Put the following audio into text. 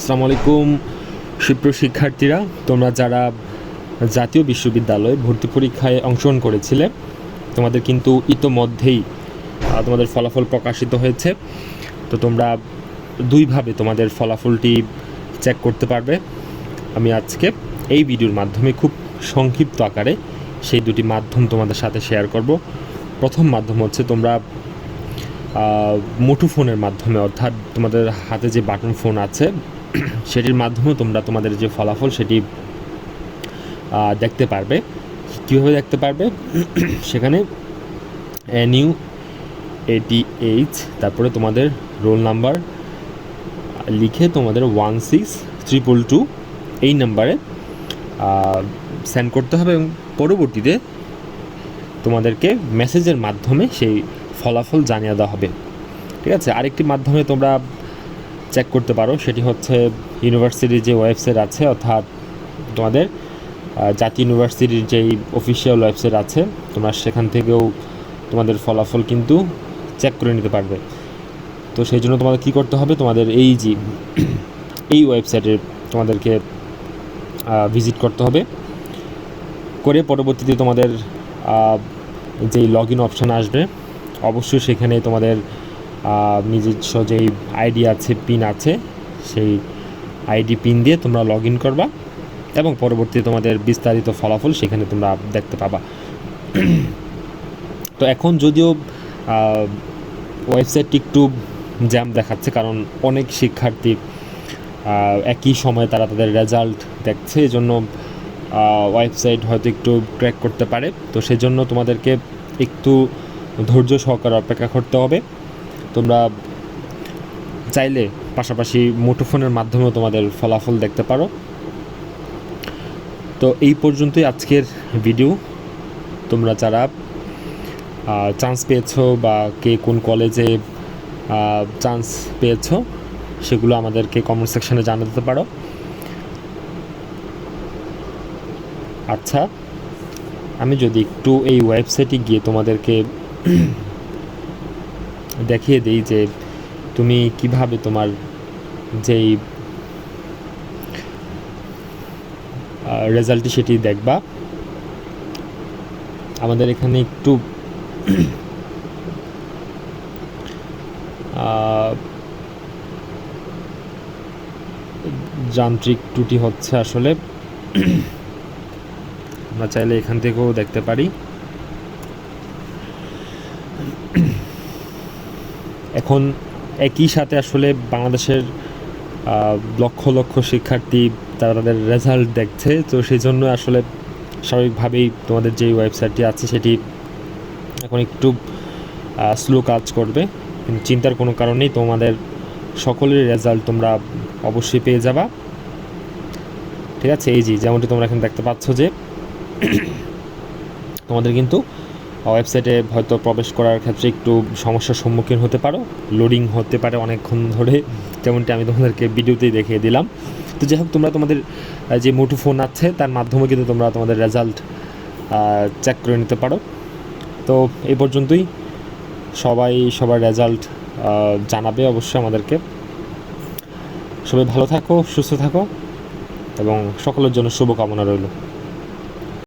আসসালামু আলাইকুম সুপ্রিয় শিক্ষার্থীরা তোমরা যারা জাতীয় বিশ্ববিদ্যালয়ে ভর্তি পরীক্ষায় অংশগ্রহণ করেছিলে তোমাদের কিন্তু ইতোমধ্যেই তোমাদের ফলাফল প্রকাশিত হয়েছে। তো তোমরা দুইভাবে তোমাদের ফলাফলটি চেক করতে পারবে। আমি আজকে এই ভিডিওর মাধ্যমে খুব সংক্ষিপ্ত আকারে সেই দুটি মাধ্যম তোমাদের সাথে শেয়ার করব। প্রথম মাধ্যম হচ্ছে তোমরা আহ, মুঠোফোনের মাধ্যমে অর্থাৎ তোমাদের হাতে যে বাটন ফোন আছে সেটির মাধ্যমে তোমরা তোমাদের যে ফলাফল সেটি দেখতে পারবে। কীভাবে দেখতে পারবে? সেখানে এন ইউ এটি এইচ তারপরে তোমাদের রোল নাম্বার, লিখে তোমাদের ওয়ান সিক্স ট্রিপল টু এই নাম্বারে সেন্ড করতে হবে এবং পরবর্তীতে তোমাদেরকে মেসেজের মাধ্যমে সেই ফলাফল জানিয়ে দেওয়া হবে। ঠিক আছে? আরেকটি মাধ্যমে তোমরা চেক করতে পারো, সেটি হচ্ছে ইউনিভার্সিটির যে ওয়েবসাইট আছে, অর্থাৎ তোমাদের জাতীয় ইউনিভার্সিটির যেই অফিসিয়াল ওয়েবসাইট আছে, তোমরা সেখান থেকেও তোমাদের ফলাফল কিন্তু চেক করে নিতে পারবে। তো সেই জন্য তোমাদের কী করতে হবে, তোমাদের এই যে, এই ওয়েবসাইটে তোমাদেরকে ভিজিট করতে হবে। করে পরবর্তীতে তোমাদের যেই লগ ইন অপশান আসবে, অবশ্যই সেখানে তোমাদের নিজস্ব যেই আইডি আছে, পিন আছে, সেই আইডি পিন দিয়ে তোমরা লগ ইন করবা এবং পরবর্তীতে তোমাদের বিস্তারিত ফলাফল সেখানে তোমরা দেখতে পাবা। তো এখন যদিও ওয়েবসাইটটি একটু জ্যাম দেখাচ্ছে কারণ অনেক শিক্ষার্থী একই সময়ে তারা তাদের রেজাল্ট দেখছে এই জন্য ওয়েবসাইট হয়তো একটু ট্র্যাক করতে পারে। তো সেজন্য তোমাদেরকে একটু ধৈর্য সহকারে অপেক্ষা করতে হবে। তোমরা চাইলে পাশাপাশি মুঠোফোনের মাধ্যমেও তোমাদের ফলাফল দেখতে পারো। তো এই পর্যন্তই আজকের ভিডিও তোমরা যারা চান্স পেয়েছ বা কে কোন কলেজে চান্স পেয়েছ, সেগুলো আমাদেরকে কমেন্ট সেকশনে দিতে পারো। আচ্ছা আমি যদি একটু এই ওয়েবসাইটে গিয়ে তোমাদেরকে দেখিয়ে দিই যে তুমি কীভাবে তোমার যেই রেজাল্টটি সেটি দেখবা। আমাদের এখানে একটু যান্ত্রিক ত্রুটি হচ্ছে আসলে। আমরা চাইলে এখান থেকেও দেখতে পারি। এখন একই সাথে আসলে বাংলাদেশের লক্ষ লক্ষ শিক্ষার্থী তারা তাদের রেজাল্ট দেখছে। তো সেই জন্য আসলে স্বাভাবিকভাবেই তোমাদের যে ওয়েবসাইটটি আছে সেটি এখন একটু স্লো কাজ করবে। চিন্তার কোনো কারণেই তোমাদের সকলের রেজাল্ট তোমরা অবশ্যই পেয়ে যাবা। ঠিক আছে? এই যে, যেমনটি তোমরা এখন দেখতে পাচ্ছ যে, তোমাদের কিন্তু ওয়েবসাইটে হয়তো প্রবেশ করার ক্ষেত্রে একটু সমস্যার সম্মুখীন হতে পারো। লোডিং হতে পারে অনেকক্ষণ ধরে। যেমনটি আমি তোমাদেরকে ভিডিওতেই দেখিয়ে দিলাম। তো যাই হোক, তোমরা তোমাদের যে মুঠো ফোন আছে, তার মাধ্যমে কিন্তু তোমরা তোমাদের রেজাল্ট চেক করে নিতে পারো। তো এই পর্যন্তই। সবাই সবার রেজাল্ট জানাবে অবশ্যই আমাদেরকে। সবাই ভালো থাকো, সুস্থ থাকো, এবং সকলের জন্য শুভকামনা রইল।